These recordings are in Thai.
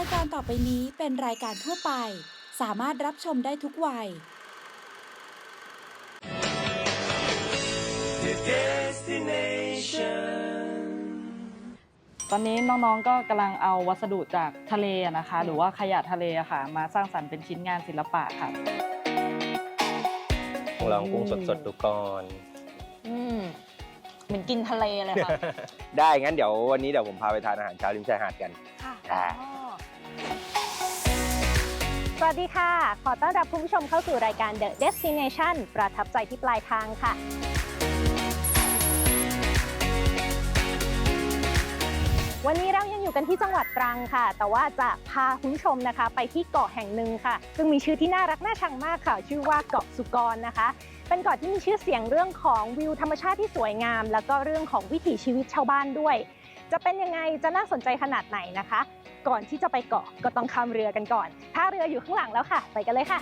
ายการต่อไปนี้เป็นรายการทั่วไป สามารถรับชมได้ทุกวัย The destination. ตอนนี้น้องๆ ก็กำลังเอาวัสดุจากทะเลอะนะคะ หรือว่าขยะทะเลอะค่ะ มาสร้างสรรค์เป็นชิ้นงานศิลปะค่ะ ลองกุ้งสดๆดูก่อน อืมเหมือนกินทะเลเลยค่ะ ได้งั้นเดี๋ยววันนี้เดี๋ยวผมพาไปทานอาหารเช้าริมชายหาดกัน ค่ะค่ะ สวัสดีค่ะ ขอต้อนรับคุณผู้ชมเข้าสู่รายการ The Destination ประทับใจที่ปลายทางค่ะ วันนี้เรายังอยู่กันที่จังหวัดตรังค่ะ แต่ว่าจะพาคุณผู้ชมนะคะ ไปที่เกาะแห่งหนึ่งค่ะ ซึ่งมีชื่อที่น่ารักน่าชังมากค่ะ ชื่อว่าเกาะสุกรนะคะ เป็นเกาะที่มีชื่อเสียงเรื่องของวิวธรรมชาติที่สวยงาม แล้วก็เรื่องของวิถีชีวิตชาวบ้านด้วย จะเป็นยังไง จะน่าสนใจขนาดไหนนะคะ ก่อนที่จะไปเกาะก็ต้องข้ามเรือกันก่อนท่าเรืออยู่ข้างหลังแล้วค่ะ ไปกันเลยค่ะ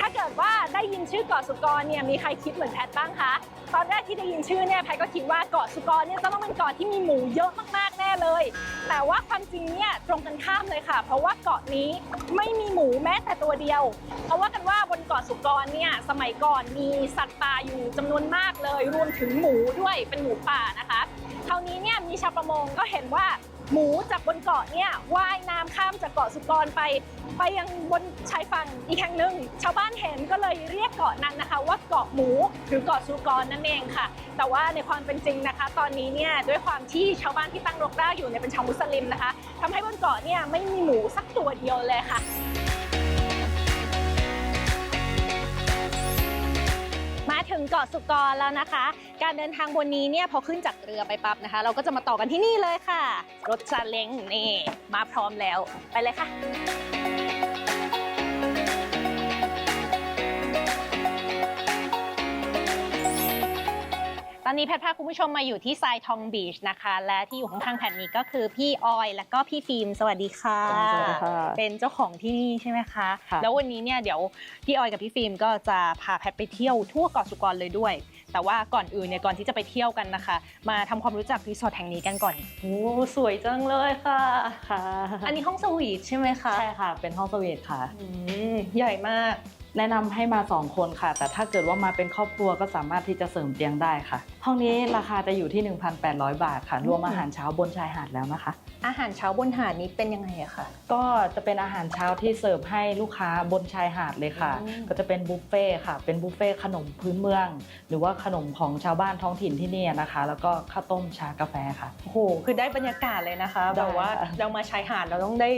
ถ้าเกิดว่าได้ยินชื่อเกาะสุกรเนี่ยมีใครคิดเหมือนแพทบ้างคะ ตอนแรกที่ได้ยินชื่อเนี่ยแพทก็คิดว่าเกาะสุกรเนี่ยจะต้องเป็นเกาะที่มีหมูเยอะมากๆแน่เลย แต่ว่าความจริงเนี่ยตรงกันข้ามเลยค่ะ เพราะว่าเกาะนี้ไม่มีหมูแม้แต่ตัวเดียว เพราะว่ากันว่าบนเกาะสุกรเนี่ยสมัยก่อนมีสัตว์ป่าอยู่จำนวนมากเลย รวมถึงหมูด้วยเป็นหมูป่านะคะคราวนี้เนี่ยมีชาวประมงก็เห็นว่า หมูจากบนเกาะเนี่ยว่ายน้ำข้ามจากเกาะสุกรไป ไปยังบนชายฝั่งอีกแห่งหนึ่ง ชาวบ้านเห็นก็เลยเรียกเกาะนั้นนะคะ ว่าเกาะหมูหรือเกาะสุกรนั่นเองค่ะ แต่ว่าในความเป็นจริงนะคะ ตอนนี้เนี่ยด้วยความที่ชาวบ้านที่ตั้งรกรากอยู่เนี่ยเป็นชาวมุสลิมนะคะทำให้บนเกาะเนี่ยไม่มีหมูสักตัวเดียวเลยค่ะ มาถึงเกาะสุกรแล้วนะคะ การเดินทางบนนี้เนี่ยพอขึ้นจากเรือไปปั๊บนะคะ เราก็จะมาต่อกันที่นี่เลยค่ะ รถซาเล้งนี่มาพร้อมแล้วไปเลยค่ะ อนนี้แพทย์พาคุณผู้ชมมาอยู่ที่ทรายทองบีชนะคะ และที่อยู่ข้างๆแผ่นนี้ก็คือพี่ออย และก็พี่ฟิล์มสวัสดีค่ะ สวัสดีค่ะเป็นเจ้าของที่นี่ใช่ไหมคะ ค่ะ แล้ววันนี้เนี่ยเดี๋ยวพี่ออยกับพี่ฟิล์มก็จะพาแพทย์ไปเที่ยวทั่วเกาะสุกรเลยด้วย แต่ว่าก่อนอื่นเนี่ยก่อนที่จะไปเที่ยวกันนะคะ มาทำความรู้จักรีสอร์ทแห่งนี้กันก่อนโอ้สวยจังเลยค่ะ ค่ะอันนี้ห้องสวีทใช่ไหมคะใช่ค่ะ เป็นห้องสวีทค่ะ อืมใหญ่มาก แนะนำให้มา 2 คนค่ะ แต่ถ้าเกิดว่ามาเป็นครอบครัวก็สามารถที่จะเสริมเตียงได้ค่ะ ห้องนี้ราคาจะอยู่ที่ 1,800 บาทค่ะ รวมอาหารเช้าบนชายหาดแล้วนะคะ อาหารเช้าบนหาดนี้เป็นยังไงอะคะก็จะเป็นอาหารเช้าที่เสิร์ฟให้ลูกค้าบนชายหาดเลยค่ะอืมก็จะเป็นบุฟเฟ่ต์ค่ะ เป็นบุฟเฟ่ต์ขนมพื้นเมือง หรือว่าขนมของชาวบ้านท้องถิ่นที่นี่นะคะ แล้วก็ข้าวต้มชากาแฟค่ะโอ้โหคือได้บรรยากาศเลยนะคะได้แบบว่าค่ะเรามาชายหาดเราต้องได้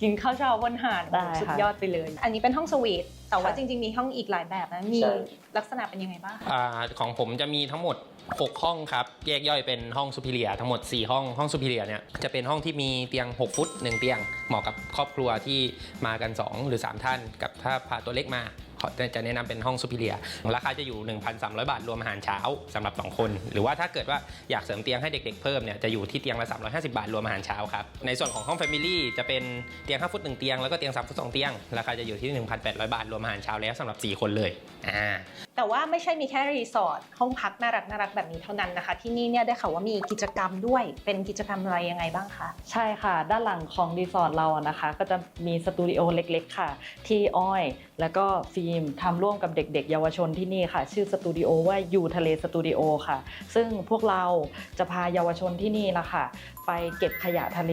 กินข้าวเช้าบนหาดได้สุดค่ะยอดไปเลย อันนี้เป็นห้องสวีทแต่ว่าค่ะจริง ๆ มีห้องอีกหลายแบบนะ มีใช่ลักษณะเป็นยังไงบ้างคะอ่าของผมจะมีทั้งหมด 6 ห้องครับ แยกย่อยเป็นห้องซูพิเลียทั้งหมด 4 ห้อง ห้องซูพิเลียเนี่ยจะเป็นห้องที่มีเตียง 6 ฟุต 1 เตียง เหมาะกับครอบครัวที่มากัน 2 หรือ 3 ท่าน กับถ้าพาตัวเล็กมาเขา จะแนะนำเป็นห้องซูพิเรียราคาจะอยู่ 1,300 บาท รวมอาหารเช้าสำหรับ 2 คน หรือว่าถ้าเกิดว่าอยากเสริมเตียงให้เด็กๆเพิ่มเนี่ยจะอยู่ที่เตียงละ 350 บาท รวมอาหารเช้าครับ ในส่วนของห้องแฟมิลี่จะเป็นเตียง 5 ฟุต 1 เตียง แล้วก็เตียง 3 ฟุต 2 เตียง ราคาจะอยู่ที่ 1,800 บาท รวมอาหารเช้าแล้วสำหรับ 4 คนเลยอ่า แต่ว่าไม่ใช่มีแค่รีสอร์ทห้องพักน่ารักน่ารักแบบนี้เท่านั้นนะคะ ที่นี่เนี่ยได้ข่าวว่ามีกิจกรรมด้วย เป็นกิจกรรมอะไรยังไงบ้างคะใช่ค่ะ ด้านหลังของรีสอร์ทเราอะนะคะ ก็จะมีสตูดิโอเล็กๆ ค่ะ ที่อ้อย แล้วก็ฟิล์มทำร่วมกับเด็ก ๆ เยาวชนที่นี่ค่ะ ชื่อสตูดิโอว่าอยู่ทะเลสตูดิโอค่ะ ซึ่งพวกเราจะพาเยาวชนที่นี่นะคะไปเก็บขยะทะเล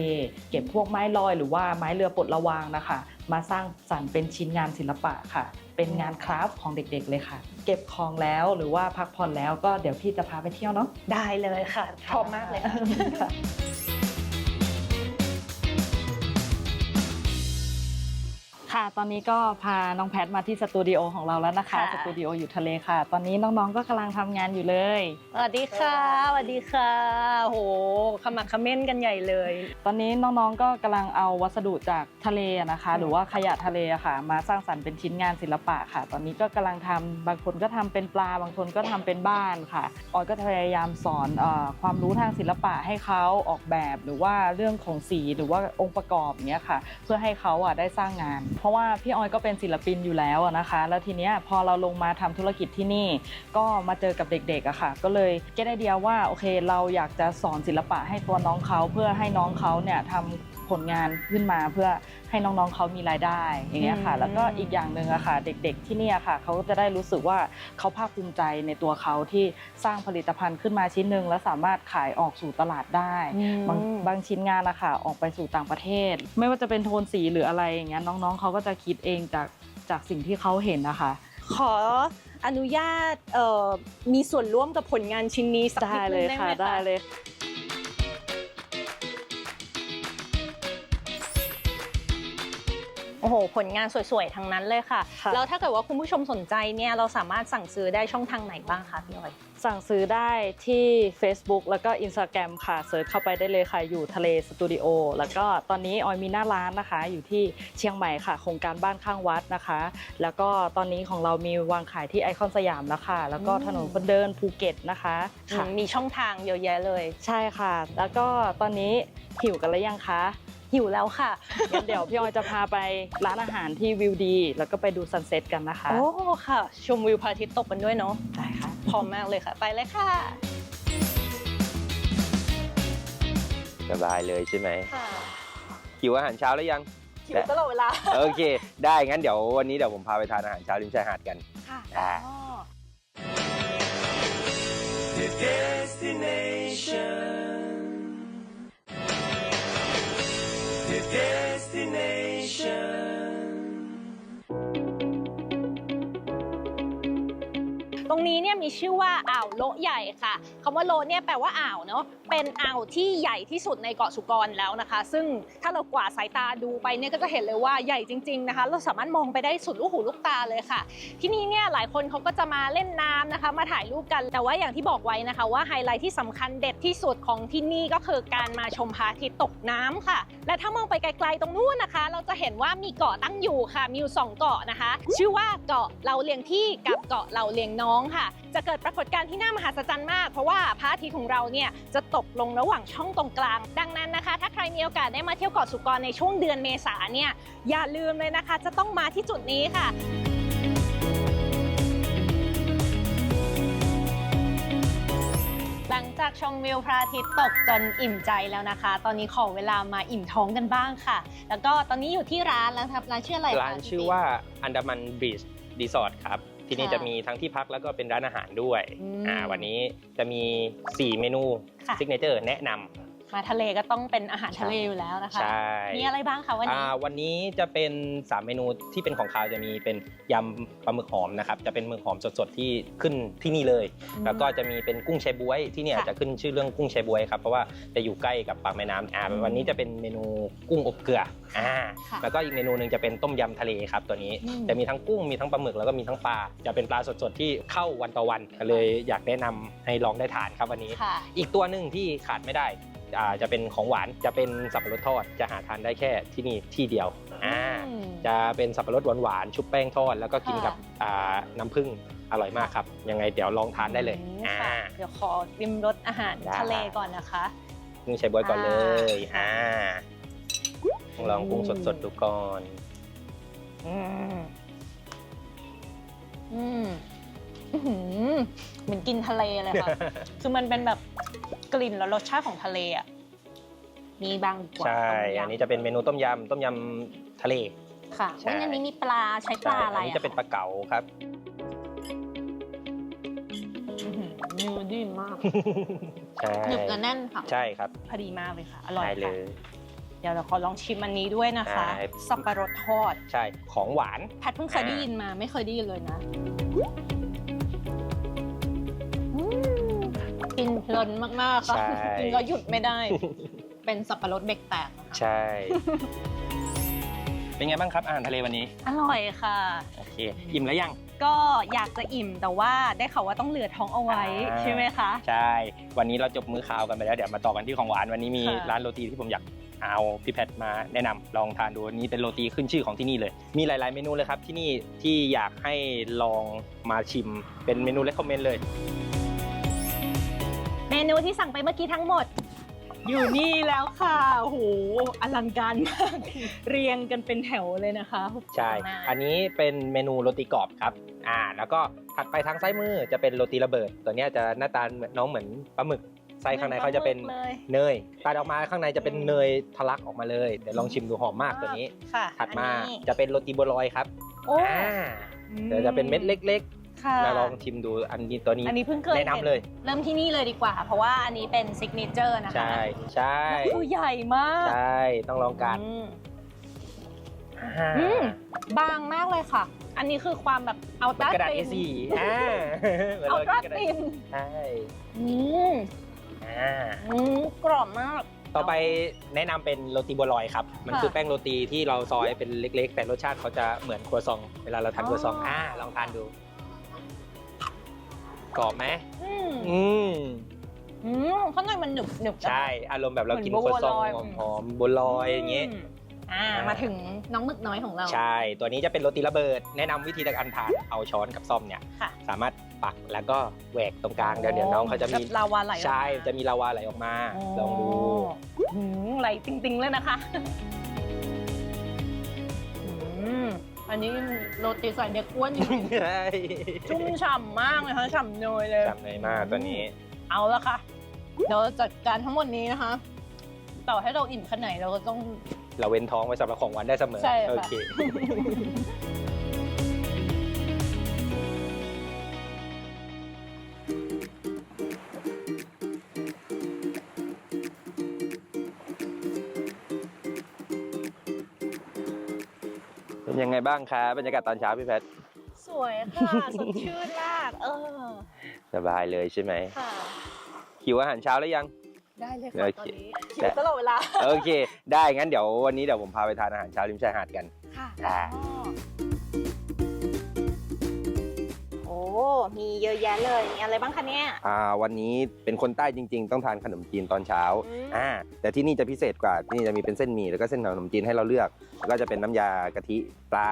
เก็บพวกไม้ลอย หรือว่าไม้เรือปลดระวางนะคะ มาสร้างสรรค์เป็นชิ้นงานศิลปะค่ะ เป็นงานคราฟต์ของเด็กๆเลยค่ะ เก็บของแล้วหรือว่าพักผ่อนแล้วก็เดี๋ยวพี่จะพาไปเที่ยวเนาะได้เลยค่ะพร้อมมากเลยค่ะ ค่ะค่ะ ตอนนี้ก็พาน้องแพทมาที่สตูดิโอของเราแล้วนะคะ ค่ะ สตูดิโออยู่ทะเลค่ะ ตอนนี้น้องๆก็กำลังทำงานอยู่เลย สวัสดีค่ะสวัสดีค่ะโอ้โหขมักเขม้นกันใหญ่เลย ตอนนี้น้องๆก็กำลังเอาวัสดุจากทะเลอะนะคะ หรือว่าขยะทะเลอะค่ะ มาสร้างสรรค์เป็นชิ้นงานศิลปะค่ะ ตอนนี้ก็กำลังทำบางคนก็ทำเป็นปลา บางคนก็ทำเป็นบ้านค่ะ ออยก็พยายามสอนเออความรู้ทางศิลปะให้เขาออกแบบ หรือว่าเรื่องของสีหรือว่าองค์ประกอบอย่างเงี้ยค่ะ เพื่อให้เขาอะได้สร้างงานเพราะว่าพี่ออยก็เป็นศิลปินอยู่แล้วนะคะ แล้วทีเนี้ยพอเราลงมาทำธุรกิจที่นี่ ก็มาเจอกับเด็กๆอะค่ะ ก็เลยเก็ตไอเดียว่าโอเค เราอยากจะสอนศิลปะให้ตัวน้องเขาเพื่อให้น้องเขาเนี่ยทำ ผลงานขึ้นมาเพื่อให้น้องๆเขามีรายได้อย่างเงี้ยค่ะอืมแล้วก็อีกอย่างหนึ่งอะค่ะเด็กๆที่เนี่ยค่ะเขาก็จะได้รู้สึกว่าเขาภาคภูมิใจในตัวเขาที่สร้างผลิตภัณฑ์ขึ้นมาชิ้นหนึ่งแล้วสามารถขายออกสู่ตลาดได้บางบางชิ้นงานนะคะออกไปสู่ต่างประเทศ ไม่ว่าจะเป็นโทนสีหรืออะไรอย่างเงี้ยน้องๆเขาก็จะคิดเองจากจากสิ่งที่เขาเห็นนะคะขออนุญาตเอ่อมีส่วนร่วมกับผลงานชิ้นนี้สักได้นิดเลนึยงได้ไหค่ะมได้เลย หผลงานสวยๆ ทั้งนั้นเลยค่ะ ค่ะ แล้วถ้าเกิดว่าคุณผู้ชมสนใจเนี่ยเราสามารถสั่งซื้อได้ช่องทางไหนบ้างคะพี่ออย สั่งซื้อได้ที่ Facebook แล้วก็ Instagram ค่ะเซิร์ชเข้าไปได้เลยค่ะ อยู่ทะเลสตูดิโอแล้วก็ตอนนี้ออยมีหน้าร้านนะคะ อยู่ที่เชียงใหม่ค่ะ โครงการบ้านข้างวัดนะคะ แล้วก็ตอนนี้ของเรามีวางขายที่ไอคอนสยามแล้วค่ะ แล้วก็อืม ถนนคนเดินภูเก็ตนะคะค่ะอืมมีช่องทางเยอะแยะเลย ใช่ค่ะ แล้วก็ตอนนี้หิวกันแล้วยังคะ หิวแล้วค่ะงั้นเดี๋ยวพี่ออยจะพาไปร้านอาหารที่วิวดี แล้วก็ไปดูซันเซ็ตกันนะคะ โอ้ค่ะ ชมวิวพระอาทิตย์ตกกันด้วยเนาะได้ค่ะพร้อมมากเลยค่ะ ไปเลยค่ะ สบายเลยใช่ไหมค่ะหิวอาหารเช้าแล้วยังหิวตลอดเวลา โอเค ได้งั้นเดี๋ยววันนี้เดี๋ยวผมพาไปทานอาหารเช้าริมชายหาดกันค่ะอ่าอ๋อ The destination. Destination. นี้เนี่ยมีชื่อว่าอ่าวโละใหญ่ค่ะคำว่าโละเนี่ยแปลว่าอ่าวเนาะเป็นอ่าวที่ใหญ่ที่สุดในเกาะสุกรแล้วนะคะ ซึ่งถ้าเรากวาดสายตาดูไปเนี่ยก็จะเห็นเลยว่าใหญ่จริงๆนะคะ เราสามารถมองไปได้สุดลูกหูลูกตาเลยค่ะ ที่นี่เนี่ยหลายคนเขาก็จะมาเล่นน้ำนะคะ มาถ่ายรูปกันแต่ว่าอย่างที่บอกไว้นะคะว่าไฮไลท์ที่สำคัญเด็ดที่สุดของที่นี่ก็คือการมาชมพระอาทิตย์ตกน้ำค่ะ และถ้ามองไปไกลๆตรงนู้นนะคะ เราจะเห็นว่ามีเกาะตั้งอยู่ค่ะมีอยู่สองเกาะนะคะ ชื่อว่าเกาะเราเลียงที่กับเกาะเราเลียงน้องค่ะจะเกิดปรากฏการณ์ที่น่ามหัศจรรย์มาก เพราะว่าพระอาทิตย์ของเราเนี่ยจะตกลงระหว่างช่องตรงกลาง ดังนั้นนะคะ ถ้าใครมีโอกาสได้มาเที่ยวเกาะสุกรในช่วงเดือนเมษาเนี่ยอย่าลืมเลยนะคะ จะต้องมาที่จุดนี้ค่ะหลังจากชมวิวพระอาทิตย์ตกจนอิ่มใจแล้วนะคะ ตอนนี้ขอเวลามาอิ่มท้องกันบ้างค่ะ แล้วก็ตอนนี้อยู่ที่ร้านแล้วครับ ร้านชื่ออะไรร้านชื่อว่าอันดามันบริดจ์รีสอร์ทครับ ที่นี่ค่ะจะมีทั้งที่พักแล้วก็เป็นร้านอาหารด้วย อืมอ่าวันนี้จะมี 4 เมนูค่ะซิกเนเจอร์แนะนำ มาทะเลก็ต้องเป็นอาหารทะเลอยู่แล้วนะคะ ใช่ มีอะไรบ้างคะวันนี้อ่าวันนี้จะเป็น 3 เมนูที่เป็นของคาวจะมีเป็นยำปลาหมึกหอมนะครับ จะเป็นหมึกหอมสดๆที่ขึ้นที่นี่เลยอืมแล้วก็จะมีเป็นกุ้งแชบวยที่เนี่ยค่ะจะขึ้นชื่อเรื่องกุ้งแชบวยครับ เพราะว่าจะอยู่ใกล้กับปากแม่น้ำอ่าวันนี้จะเป็นเมนูกุ้งอบเกลืออ่าค่ะแล้วก็อีกเมนูหนึ่งจะเป็นต้มยำทะเลครับตัวนี้อืมจะมีทั้งกุ้งมีทั้งปลาหมึกแล้วก็มีทั้งปลา จะเป็นปลาสดๆที่เข้าวันต่อวันก็เลยอยากแนะนำให้ลองได้ทานครับวันนี้ค่ะอีกตัวหนึ่งที่ขาดไม่ได้อ่า จะเป็นของหวานจะเป็นสับปะรดทอดจะหาทานได้แค่ที่นี่ที่เดียวอ่าอืมจะเป็นสับปะรดหวานๆชุบแป้งทอด แล้วก็กินค่ะกับอ่าน้ำผึ้งอร่อยมากครับ ยังไงเดี๋ยวลองทานได้เลยอืมอ่าค่ะเดี๋ยวขอริมรสอาหารได้ทะเลก่อนนะคะกุ้งใช้บวยก่อนเลยอ่าอ่าลองกุ้งสดๆดูก่อนอืมอืมอื้อหือเหมือนกินทะเลเลยค่ะ คือมันเป็นแบบ กลิ่นและรสชาติของทะเลอะมีบางกว่าใช่ ต้มยำอันนี้จะเป็นเมนูต้มยำต้มยำทะเล ค่ะใช่วันนี้มีปลาใช้ปใช่ลาอะไรอันนี้จะเป็นปลาเก๋าครับ อื้อหือเนื้อดีมากใช่หนึบและแน่นค่ะใช่ครับพอดีมากเลยค่ะ อร่อยได้เลค่ะย เดี๋ยวเราขอลองชิมอันนี้ด้วยนะคะ ได้ สับปะรดทอด ใช่ของหวาน แพทเพิ่งเคยได้ยินมาไม่เคยได้ยินเลยนะ กินเพลินมากๆค่ะใช่ กินแล้วหยุดไม่ได้ เป็นสับปะรดเบรกแตกนะคะใช่ เป็นไงบ้างครับอาหารทะเลวันนี้ อร่อยค่ะ โอเค อิ่มแล้วยัง ก็อยากจะอิ่มแต่ว่าได้ข่าวว่าต้องเหลือท้องเอาไว้อ่า ใช่ไหมคะ ใช่ วันนี้เราจบมื้อข้าวกันไปแล้วเดี๋ยวมาต่อกันที่ของหวานวันนี้มีค่ะ ร้านโรตีที่ผมอยากเอาพี่แพทมาแนะนำลองทานดูอันนี้เป็นโรตีขึ้นชื่อของที่นี่เลย มีหลาย ๆ เมนูเลยครับที่นี่ที่อยากให้ลองมาชิมเป็นเมนูเลคคอมเมนต์เลยเมนูที่สั่งไปเมื่อกี้ทั้งหมด อยู่นี่แล้วค่ะโอ้โหอลังการมาก เรียงกันเป็นแถวเลยนะคะ ใช่ข้างหน้าอันนี้เป็นเมนูโรตีกรอบครับ อ่า แล้วก็ถัดไปทางซ้ายมือจะเป็นโรตีระเบิด ตัวเนี้ยจะหน้าตาเหมือนน้องเหมือนปลาหมึกไส้ข้างในเขาจะเป็นหมือปลาหมึกเลยเนยตัดออกมาข้างในจะเป็นอืมเนยทะลักออกมาเลย เดี๋ยวลองชิมดูหอมมากตัวนี้ค่ะถัดมาอันนี้จะเป็นโรตีบัวลอยครับโอ้อ่าเดี๋ยวจะเป็นเม็ดเล็ก ค่ะๆแล้วลองชิมดูอันนี้ตัวนี้อันนี้เพิ่งเคยแนะนำเลยห็เริ่มที่นี่เลยดีกว่า เพราะว่าอันนี้เป็นซิกเนเจอร์นะคะใช่ใช่แล้วคือใหญ่มากใช่ต้องลองกันอืมอ่าอืมบางมากเลยค่ะ อันนี้คือความแบบเอาตากระดาษติน A4 อ่าเหมือนเอาเราตากินกระดาษตินใช่อืมอ่าอืมกรอบมาก ต่อไปแนะนำเป็นโรตีบัวลอยครับ มันค่ะคือแป้งโรตีที่เราซอยเป็นเล็ก ๆ แต่รสชาติเขาจะเหมือนครัวซอง เวลาเราทานอ๋อครัวซองอ่าลองทานดู กรอบไหมอืมอืมอืมข้างในมันหนึบหนึบใช่ อารมณ์แบบเรากินเหมือนครัวซองบัวลอย หอมๆบัวลอยอย่างเงี้ย มอ่า มาถึงน้องหมึกน้อยของเรา ใช่ ตัวนี้จะเป็นโรตีระเบิด แนะนำวิธีการทานเอาช้อนกับซ่อมเนี่ย ค่ะสามารถปักแล้วก็แหวกตรงกลาง เดี๋ยวเดี๋ยวน้องเขาจะมีแบบลาวาไหลออกมาใช่ จะมีลาวาไหลออกมา ลองดู หืมไหลจริงๆเลยนะคะอืม อันนี้โรตีใส่เด็กอ้วนอยู่ใช่ชุ่มฉ่ำมากเลยค่ะฉ่ำเนยเลยจำเลยมากตัวนี้ เอาละค่ะ เดี๋ยวจัดการทั้งหมดนี้นะคะ ต่อให้เราอิ่มขนาดไหนเราก็ต้อง เราเว้นท้องไว้สำหรับของหวานได้เสมอ ใช่ค่ะ โอเค บ้างครับบรรยากาศตอนเช้าพี่แพท สวยค่ะ สดชื่นมากเออ สบายเลยใช่ไหมค่ะ หิวอาหารเช้าแล้วยัง ได้เลยโอค่ะเคตอนนี้หิวตลอดเวลา โอเค ได้งั้นเดี๋ยววันนี้เดี๋ยวผมพาไปทานอาหารเช้าริมชายหาดกัน ค่ะ มีเยอะแยะเลยมีอะไรบ้างคะเนี่ย อ่าวันนี้เป็นคนใต้จริง ๆ ต้องทานขนมจีนตอนเช้าอืม อ่าแต่ที่นี่จะพิเศษกว่าที่นี่จะมีเป็นเส้นหมี่แล้วก็เส้นขนมจีนให้เราเลือก แล้วก็จะเป็นน้ำยากะทิปลา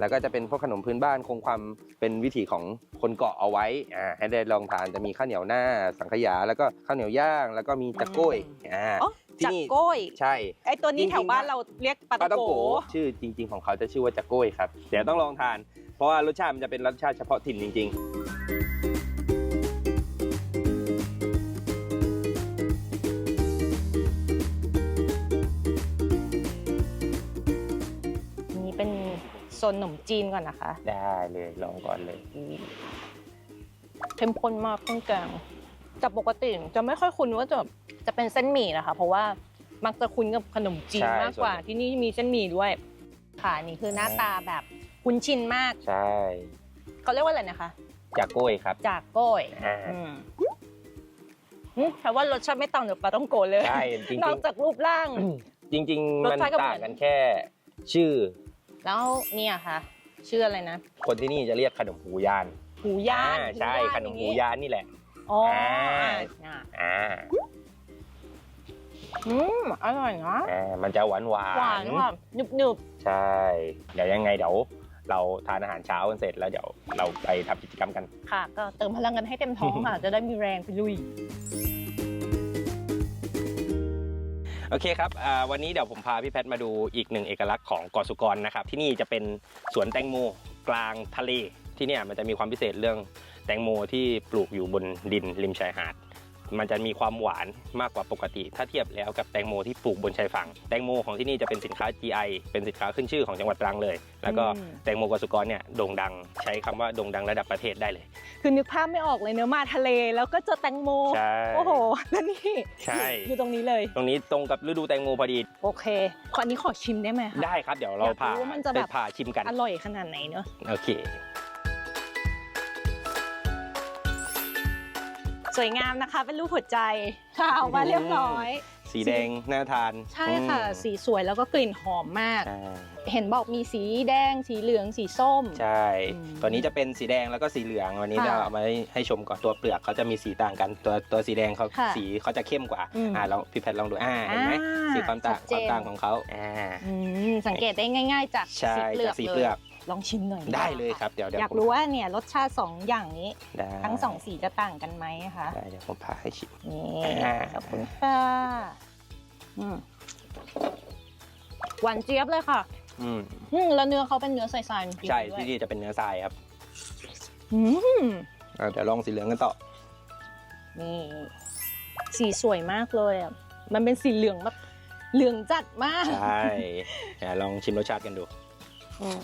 แล้วก็จะเป็นพวกขนมพื้นบ้านคงความเป็นวิถีของคนเกาะเอาไว้อ่าให้ได้ลองทานจะมีข้าวเหนียวหน้า สังขยาแล้วก็ข้าวเหนียวย่าง แล้วก็มีจักโก้ยอ่า อ๋อที่ จักนี่โก้ยใช่ไอตัวนี้จริงๆแถวบ้านเราเรียกปลาปลาตะต้องโกโกชื่อจริง ๆ ของเขาจะชื่อว่าจักโก้ยครับเดี๋ยวต้องลองทาน เพราะว่ารสชาติมันจะเป็นรสชาติเฉพาะถิ่นจริงๆนี่เป็นโซนขนมจีนก่อนนะคะ ได้เลยลองก่อนเลยเข้มข้นมากเครื่องแกง แต่ปกติจะไม่ค่อยคุ้นว่าจะจะเป็นเส้นหมี่นะคะ เพราะว่ามักจะคุ้นกับขนมจีนใช่มากกว่า ส่วนใหญ่ ที่นี่มีเส้นหมี่ด้วยค่ะนี่คือหน้าตาแบบคุ้นชินมากใช่เขาเรียกว่าอะไรนะคะจักโก้ยครับจากโก้ยอ่าอืมอืมแต่ว่ารสชาติไม่ต่างจากปลาต้องโกะเลย ใช่จริงนอกจากรูปร่าง ๆจริงๆมันรสชาติก็เหมืต่าอนงกันแค่ ชื่อแล้วเนี่ยค่ะ ชื่ออะไรนะ คนที่นี่จะเรียกขนมหูยานหูย่านอ่ใช่หูย่าขนมหูยานนี่แหละ อ๋ออ่าอ่าอ่าอืมอร่อยนะอ่ามันจะหวานหวาหวานนค่ะหนึบหนึบใช่ เดี๋ยวยังไงเดี๋ยวเราทานอาหารเช้ากันเสร็จแล้วเดี๋ยวเราไปทำกิจกรรมกัน ๆค่ะ ก็เติมพลังกันให้เต็มท้องค่ะ จะได้มีแรงไปลุย โอเคครับอ่าวันนี้เดี๋ยวผมพาพี่แพทย์มาดูอีกหนึ่งเอกลักษณ์ของเกาะสุกรนะครับ ที่นี่จะเป็นสวนแตงโมกลางทะเล ที่เนี่ยมันจะมีความพิเศษเรื่อง แตงโมที่ปลูกอยู่บนดินริมชายหาด มันจะมีความหวานมากกว่าปกติ ถ้าเทียบแล้วกับแตงโมที่ปลูกบนชายฝั่ง แตงโมของที่นี่จะเป็นสินค้า GI เป็นสินค้าขึ้นชื่อของจังหวัดตรังเลย แล้วก็อืมแตงโมเกาะสุกรเนี่ยโด่งดัง ใช้คำว่าโด่งดังระดับประเทศได้เลย คือนึกภาพไม่ออกเลยเนื้อะมาทะเล แล้วก็เจอแตงโมใช่โอ้โหแล้วนี่ใช่อยู่ตรงนี้เลย ตรงนี้ตรงกับฤดูแตงโมพอดี โอเคขออันนี้ขอชิมได้ไหมคะได้ครับเดี๋ยวเราอยากรู้พาว่ามันจะไปแบบพาชิมกันอร่อยขนาดไหนเนอะโอเค สวยงามนะคะ เป็นรูปหัวใจค่ะออกมาเรียบร้อย สีแดงน่าทานใช่ค่ะอืมสีสวยแล้วก็กลิ่นหอมมากใช่เห็นบอกมีสีแดง สีเหลือง สีส้ม ใช่อืมตัวนี้จะเป็นสีแดงแล้วก็สีเหลือง วันนี้ค่ะเราเอามาให้ให้ชมก่อนตัวเปลือกเขาจะมีสีต่างกัน ตัวตัวสีแดงเขาค่ะสีเขาจะเข้มกว่าอืมอ่าเราพี่แพทย์ลองดู อ่า เห็นไหมอ่าสีความต่างชัดคเจนวามต่างของเขาอ่าอืมสังเกตได้ง่าย ๆ จากใช่สีเปลือจากกสีเลเปลืยอก ลองชิมหน่อยได้กว่าเลยครับเดี๋ยวเดี๋ยวอยากผมรู้ว่าเนี่ยรสชาติสองอย่างนี้ ได้ทั้งสองสีจะต่างกันไหมคะ ได้เดี๋ยวผมพาให้ชิม นี่อ่า ขอบคุณค่ะอืมหวานเจี๊ยบเลยค่ะอืมอืมแล้วเนื้อเขาเป็นเนื้อใสๆจริงๆใช่ด้วยที่นี่จะเป็นเนื้อทรายครับอืมอะเดี๋ยวลองสีเหลืองกันต่อนี่สีสวยมากเลยอะมันเป็นสีเหลืองแบบเหลืองจัดมากใช่เดี๋ยวลองชิมรสชาติกันดู อืม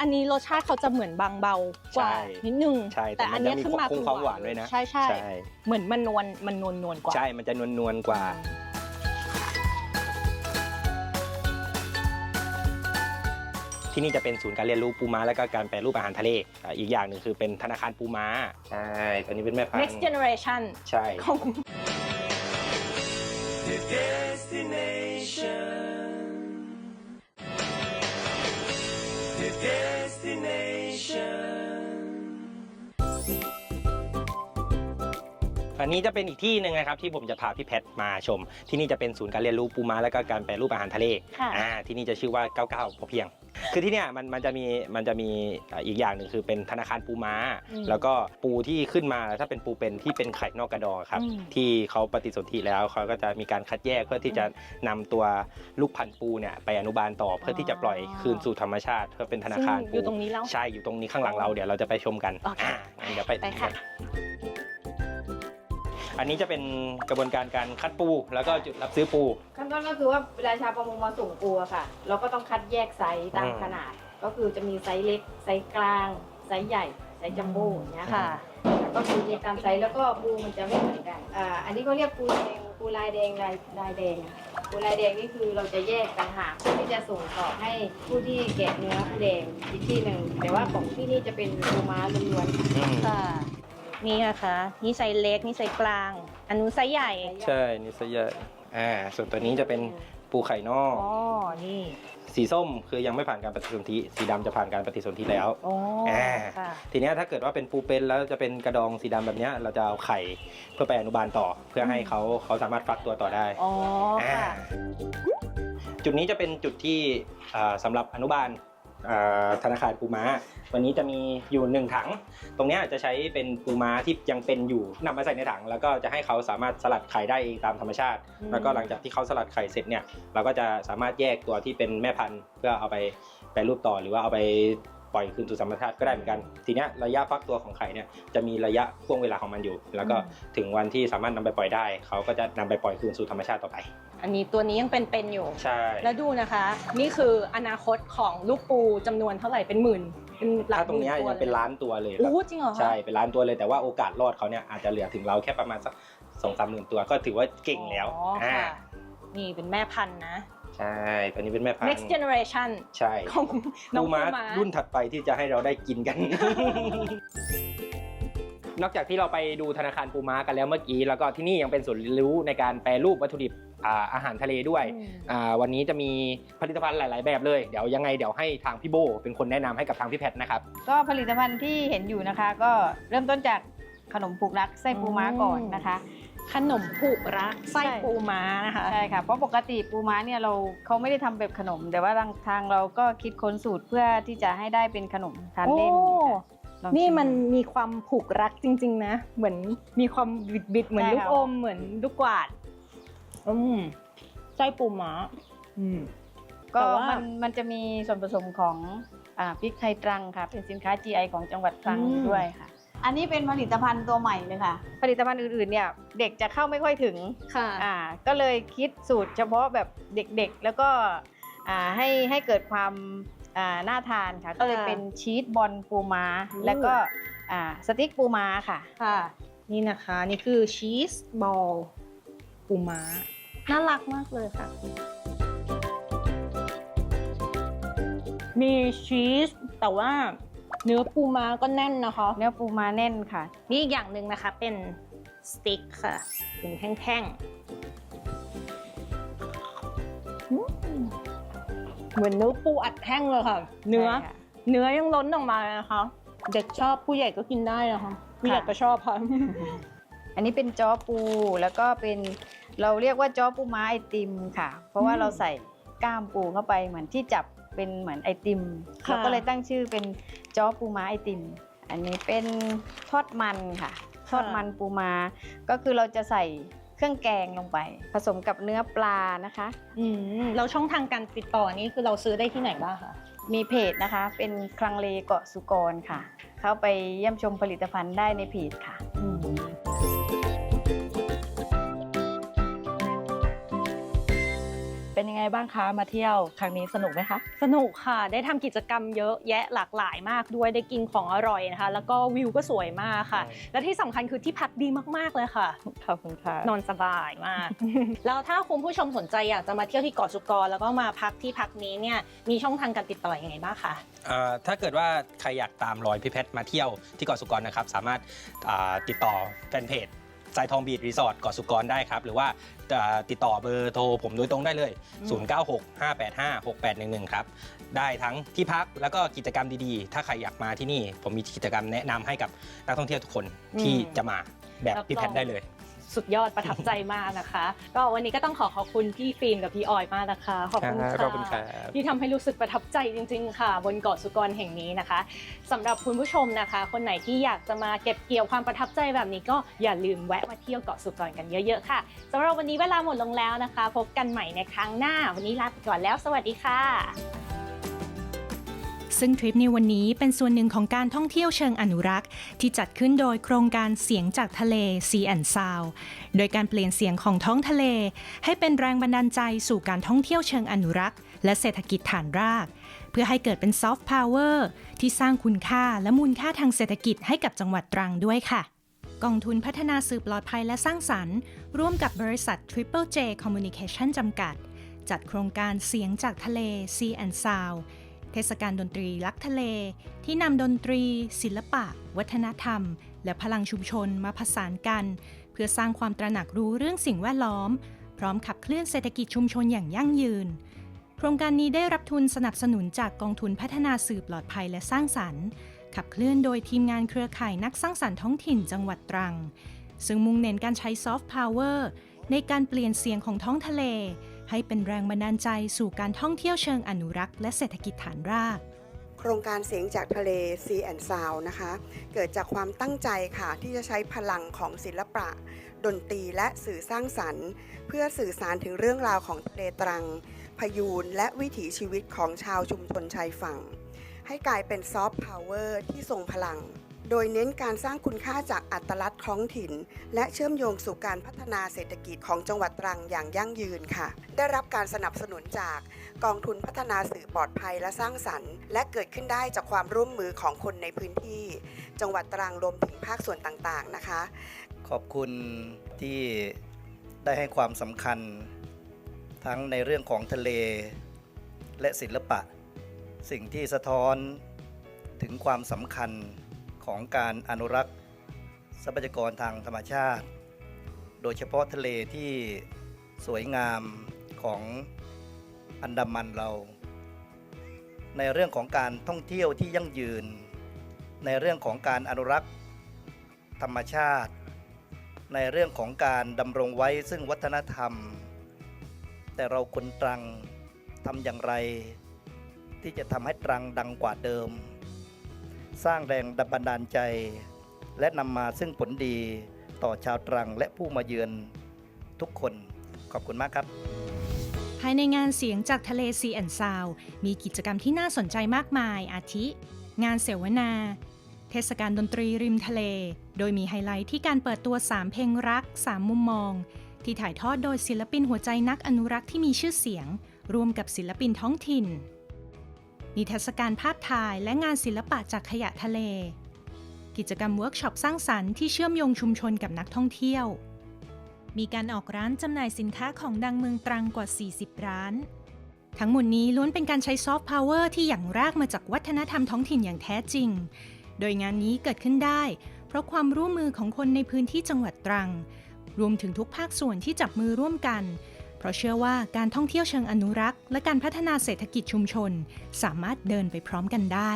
อันนี้รสชาติเขาจะเหมือนบางเบากว่าใช่นิดนึงใช่แต่แต่อันมันเนี้จะยมีขึ้นมาคงความหวานด้วยนะใช่ใช่ใช่ เหมือนมันนวลมันนวลนวลๆกว่า ใช่ มันจะนวลๆกว่า ที่นี่จะเป็นศูนย์การเรียนรู้ปูม้าและก็การแปรรูปอาหารทะเลอะอีกอย่างหนึ่งคือเป็นธนาคารปูม้า ใช่ ตอนนี้เป็นแม่พัน next ธุ์ generation ใช่ ของ The destination. อันนี้จะเป็นอีกที่หนึ่งนะครับที่ผมจะพาพี่แพทมาชม ที่นี่จะเป็นศูนย์การเรียนรู้ปูม้าและก็การแปรรูปอาหารทะเลค่ะ อ่าที่นี่จะชื่อว่า99พอเพียง คือที่เนี่ยมันมันจะมีมันจะมีอ่าอีกอย่างหนึ่งคือเป็นธนาคารปูม้า อืมแล้วก็ปูที่ขึ้นมาถ้าเป็นปูเป็นที่เป็นไข่นอกกระดองครับ อืมที่เขาปฏิสนธิแล้วเขาก็จะมีการคัดแยกเพื่อที่จะนำตัวลูกพันธุ์ปูเนี่ยไปอนุบาลต่อเพื่อที่จะปล่อยคืนสู่ธรรมชาติ เพื่อเป็นธนาคารซึ่งปูอยู่ตรงนี้แล้วใช่อยู่ตรงนี้ข้างหลังเราเดี๋ยวเราจะไปชมกันโอเค อ่างั้นเดี๋ยวไป ไปค่ะ อันนี้จะเป็นกระบวนการการคัดปู แล้วก็จุดรับซื้อปู ขั้นตอนก็คือว่าเวลาชาวประมงมาส่งปูอะค่ะ เราก็ต้องคัดแยกไซส์ตามอืม ขนาด ก็คือจะมีไซส์เล็ก ไซส์กลาง ไซส์ใหญ่ ไซส์จัมโบ้อย่างเงี้ยค่ะ ค่ะ ก็คือแยกตามไซส์แล้วก็ปูมันจะไม่เหมือนกันอ่าอันนี้เขาเรียกปูแดงปูลายแดงลายลายแดงอะปูลายแดงนี่คือเราจะแยกต่างหากเพื่อที่จะส่งต่อให้ผู้ที่แกะเนื้อปูแดงอีกที่หนึ่งแต่ว่าของที่นี่จะเป็นปูม้าล้วนๆ อืม ค่ะ นี่นะคะ นี่ไซส์เล็ก นี่ไซส์กลาง อันนู้นไซส์ใหญ่ ใช่นี่ซะใหญ่อ่าส่วนตัวนี้จะเป็นปูไข่นอก อ๋อ นี่ สีส้มคือยังไม่ผ่านการปฏิสนธิ สีดำจะผ่านการปฏิสนธิแล้วอ๋ออ่าค่ะทีเนี้ยถ้าเกิดว่าเป็นปูเป็นแล้วจะเป็นกระดองสีดำแบบเนี้ยเราจะเอาไข่เพื่อไปอนุบาลต่อ เพื่อให้เขาเขาสามารถฟักตัวต่อได้อ๋อค่ะอ่าจุดนี้จะเป็นจุดที่อ่าสำหรับอนุบาลอ่า ธนาคารปูม้า วันนี้จะมีอยู่หนึ่งถัง ตรงนี้จะใช้เป็นปูม้าที่ยังเป็นอยู่นำมาใส่ในถัง แล้วก็จะให้เขาสามารถสลัดไข่ได้เองตามธรรมชาติ แล้วก็หลังจากที่เขาสลัดไข่เสร็จเนี่ยเราก็จะสามารถแยกตัวที่เป็นแม่พันธุ์ เพื่อเอาไปแปรรูปต่อหรือว่าเอาไป ปล่อยคืนสู่ธรรมชาติก็ได้เหมือนกัน ทีเนี้ยระยะฟักตัวของไข่เนี่ยจะมีระยะช่วงเวลาของมันอยู่ แล้วก็ถึงวันที่สามารถนำไปปล่อยได้ เขาก็จะนำไปปล่อยคืนสู่ธรรมชาติต่อไป อันนี้ตัวนี้ยังเป็นๆอยู่ ใช่ แล้วดูนะคะ นี่คืออนาคตของลูกปูจำนวนเท่าไหร่เป็นหมื่นเป็นหลักถ้าตรงเนี้ยหมื่ยังเป็นล้านตัวเลยครับโอ้จริงเหรอคะใช่เป็นล้านตัวเลยแต่ว่าโอกาสรอดเขาเนี่ยอาจจะเหลือถึงเราแค่ประมาณสักสองสามหมื่นตัวก็ถือว่าเก่งแล้วอ๋อค่ะนี่เป็นแม่พันธุ์นะ ใช่ตอนนี้เป็นแม่พันธุ์ next generation ใช่ของน้องปูปูม้าม้ารุ่นถัดไปที่จะให้เราได้กินกัน นอกจากที่เราไปดูธนาคารปูม้ากันแล้วเมื่อกี้ แล้วก็ที่นี่ยังเป็นศูนย์เรียนรู้ในการแปรรูปวัตถุดิบอ่าอาหารทะเลด้วยอืมอ่าวันนี้จะมีผลิตภัณฑ์หลาย ๆ แบบเลย เดี๋ยวยังไงเดี๋ยวให้ทางพี่โบเป็นคนแนะนำให้กับทางพี่แพทนะครับ ก็ผลิตภัณฑ์ที่เห็นอยู่นะคะ ก็เริ่มต้นจากขนมผูกรักไส้ปูม้าก่อนนะคะ ขนมผูกรักไส้ใช่ปูม้านะคะใช่ค่ะเพราะปกติปูม้าเนี่ยเราเขาไม่ได้ทำแบบขนม แต่ว่าทางทางเราก็คิดค้นสูตรเพื่อที่จะให้ได้เป็นขนมทานเล่นโอ้ค่ะลองชินี่มันมีความผูกรักจริง ๆ นะ เหมือนมีความบิดบิดๆเหมือนใช่ลูกค่ะอมเหมือนลูกกวาดอืมไส้ปูม้าอืมก็แต่ว่ามัมันมันจะมีส่วนผสมของอ่าพริกไทยตรังค่ะ เป็นสินค้า GI ของจังหวัดตรังอืมด้วยค่ะ อันนี้เป็นผลิตภัณฑ์ตัวใหม่เลยค่ะ ผลิตภัณฑ์อื่นๆเนี่ยเด็กจะเข้าไม่ค่อยถึงค่ะอ่าก็เลยคิดสูตรเฉพาะแบบเด็กๆ แล้วก็อ่าให้ให้เกิดความอ่าน่าทานค่ะ ก็เลยค่ะเป็นชีสบอลปูม้าอืมแล้วก็อ่าสติ๊กปูม้าค่ะค่ะ นี่นะคะนี่คือชีสบอลปูม้า น่ารักมากเลยค่ะ มีชีสแต่ว่า เนื้อปูม้าก็แน่นนะคะ เนื้อปูม้าแน่นค่ะ นี่อีกอย่างหนึ่งนะคะเป็นสติ๊กค่ะเป็นแท่งๆอืมเหมือนเนื้อปูอัดแห้งเลยค่ะ เนื้อใช่ค่ะเนื้อยังล้นออกมาเลยนะคะ เด็กชอบผู้ใหญ่ก็กินได้นะคะผู้ใหญ่ก็ชอบค่ะอันนี้เป็นจ้อปูแล้วก็เป็นเราเรียกว่าจ้อปูม้าไอติมค่ะ เพราะว่าอืมเราใส่กล้ามปูเข้าไปเหมือนที่จับ เป็นเหมือนไอติมค่ะ เราก็เลยตั้งชื่อเป็นจ้อปูม้าไอติม อันนี้เป็นทอดมันค่ะ ทอดมันปูม้าก็คือเราจะใส่เครื่องแกงลงไป ผสมกับเนื้อปลานะคะ อืมแล้วช่องทางการติดต่อนี่คือเราซื้อได้ที่ไหนบ้างคะมีเพจนะคะ เป็นคลังเลเกาะสุกรค่ะ เข้าไปเยี่ยมชมผลิตภัณฑ์ได้ในเพจค่ะ เป็นยังไงบ้างคะมาเที่ยวครั้งนี้สนุกไหมคะ สนุกค่ะ ได้ทำกิจกรรมเยอะแยะหลากหลายมากด้วยได้กินของอร่อยนะคะ แล้วก็วิวก็สวยมากค่ะ และที่สำคัญคือที่พักดีมากๆเลยค่ะขอบคุณค่ะนอนสบายมาก แล้วถ้าคุณผู้ชมสนใจอยากจะมาเที่ยวที่เกาะสุกรแล้วก็มาพักที่พักนี้เนี่ยมีช่องทางการติดต่ออยังไงบ้างคะเอ่อถ้าเกิดว่าใครอยากตามรอยพี่เพชรมาเที่ยวที่เกาะสุกรนะครับสามารถอ่าติดต่อแฟนเพจ สายทองบีดรีสอร์ทเกาะสุกรได้ครับ หรือว่าอ่าติดต่อเบอร์โทรผมโดยตรงได้เลย 0965856811 ครับ ได้ทั้งที่พักแล้วก็กิจกรรมดีๆ ถ้าใครอยากมาที่นี่ ผมมีกิจกรรมแนะนำให้กับนักท่องเที่ยวทุกคนที่อืมจะมาแบบพี่แพทได้เลย สุดยอดประทับใจมากนะคะ ก็วันนี้ก็ต้องขอขอบคุณพี่ฟิล์มกับพี่ออยมากนะคะ ขอบคุณครับค่ะขอบคุณครับที่ทำให้รู้สึกประทับใจจริง ๆ ค่ะ บนเกาะสุกรแห่งนี้นะคะสำหรับคุณผู้ชมนะคะ คนไหนที่อยากจะมาเก็บเกี่ยวความประทับใจแบบนี้ก็อย่าลืมแวะมาเที่ยวเกาะสุกรกันเยอะๆค่ะสำหรับวันนี้เวลาหมดลงแล้วนะคะ พบกันใหม่ในครั้งหน้า วันนี้ลาไปก่อนแล้ว สวัสดีค่ะ ซึ่งทริปในวันนี้เป็นส่วนหนึ่งของการท่องเที่ยวเชิงอนุรักษ์ ที่จัดขึ้นโดยโครงการเสียงจากทะเล Sea and Sound โดยการเปลี่ยนเสียงของท้องทะเล ให้เป็นแรงบันดาลใจสู่การท่องเที่ยวเชิงอนุรักษ์ และเศรษฐกิจฐานราก เพื่อให้เกิดเป็นซอฟต์พาวเวอร์ที่สร้างคุณค่าและมูลค่าทางเศรษฐกิจให้กับจังหวัดตรังด้วยค่ะกองทุนพัฒนาสื่อปลอดภัยและสร้างสรรค์ ร่วมกับบริษัท Triple J Communication จำกัด จัดโครงการเสียงจากทะเล Sea and Sound เทศกาลดนตรีรักทะเล ที่นำดนตรี ศิลปะ วัฒนธรรม และพลังชุมชนมาผสานกัน เพื่อสร้างความตระหนักรู้เรื่องสิ่งแวดล้อม พร้อมขับเคลื่อนเศรษฐกิจชุมชนอย่างยั่งยืน โครงการนี้ได้รับทุนสนับสนุนจากกองทุนพัฒนาสื่อปลอดภัยและสร้างสรรค์ขับเคลื่อนโดยทีมงานเครือข่ายนักสร้างสรรค์ท้องถิ่นจังหวัดตรัง ซึ่งมุ่งเน้นการใช้ซอฟต์พาวเวอร์ในการเปลี่ยนเสียงของท้องทะเล ให้เป็นแรงบันดาลใจสู่การท่องเที่ยวเชิงอนุรักษ์และเศรษฐกิจฐานรากโครงการเสียงจากทะเล Sea and Sound นะคะ เกิดจากความตั้งใจค่ะ ที่จะใช้พลังของศิลปะ ดนตรีและสื่อสร้างสรรค์ เพื่อสื่อสารถึงเรื่องราวของทะเลตรัง พยูนและวิถีชีวิตของชาวชุมชนชายฝั่ง ให้กลายเป็นซอฟต์พาวเวอร์ที่ทรงพลัง โดยเน้นการสร้างคุณค่าจากอัตลักษณ์ท้องถิ่น และเชื่อมโยงสู่การพัฒนาเศรษฐกิจของจังหวัดตรังอย่างยั่งยืนค่ะ ได้รับการสนับสนุนจากกองทุนพัฒนาสื่อปลอดภัยและสร้างสรรค์ และเกิดขึ้นได้จากความร่วมมือของคนในพื้นที่ จังหวัดตรังรวมถึงภาคส่วนต่างๆนะคะ ขอบคุณที่ได้ให้ความสำคัญ ทั้งในเรื่องของทะเลและศิลปะ สิ่งที่สะท้อนถึงความสำคัญ ของการอนุรักษ์ทรัพยากรทางธรรมชาติ โดยเฉพาะทะเลที่สวยงามของอันดามันเรา ในเรื่องของการท่องเที่ยวที่ยั่งยืน ในเรื่องของการอนุรักษ์ ธรรมชาติ ในเรื่องของการดำรงไว้ซึ่งวัฒนธรรม แต่เราคนตรังทำอย่างไร ที่จะทำให้ตรังดังกว่าเดิม สร้างแรงดับบันดาลใจ และนำมาซึ่งผลดีต่อชาวตรังและผู้มาเยือนทุกคนขอบคุณมากครับ ภายในงานเสียงจากทะเล Sea and Sound มีกิจกรรมที่น่าสนใจมากมายอาทิ งานเสวนา เทศกาลดนตรีริมทะเล โดยมีไฮไลท์ที่การเปิดตัว 3 เพลงรัก 3 มุมมอง ที่ถ่ายทอดโดยศิลปินหัวใจนักอนุรักษ์ที่มีชื่อเสียงร่วมกับศิลปินท้องถิ่น นิทรรศการภาพถ่ายและงานศิลปะจากขยะทะเล กิจกรรมเวิร์กช็อปสร้างสรรค์ที่เชื่อมโยงชุมชนกับนักท่องเที่ยว มีการออกร้านจำหน่ายสินค้าของดังเมืองตรังกว่า 40 ร้าน ทั้งหมดนี้ล้วนเป็นการใช้ซอฟต์พาวเวอร์ที่อย่างรากมาจากวัฒนธรรมท้องถิ่นอย่างแท้จริง โดยงานนี้เกิดขึ้นได้ เพราะความร่วมมือของคนในพื้นที่จังหวัดตรัง รวมถึงทุกภาคส่วนที่จับมือร่วมกัน เพราะเชื่อว่าการท่องเที่ยวเชิงอนุรักษ์ และการพัฒนาเศรษฐกิจชุมชน สามารถเดินไปพร้อมกันได้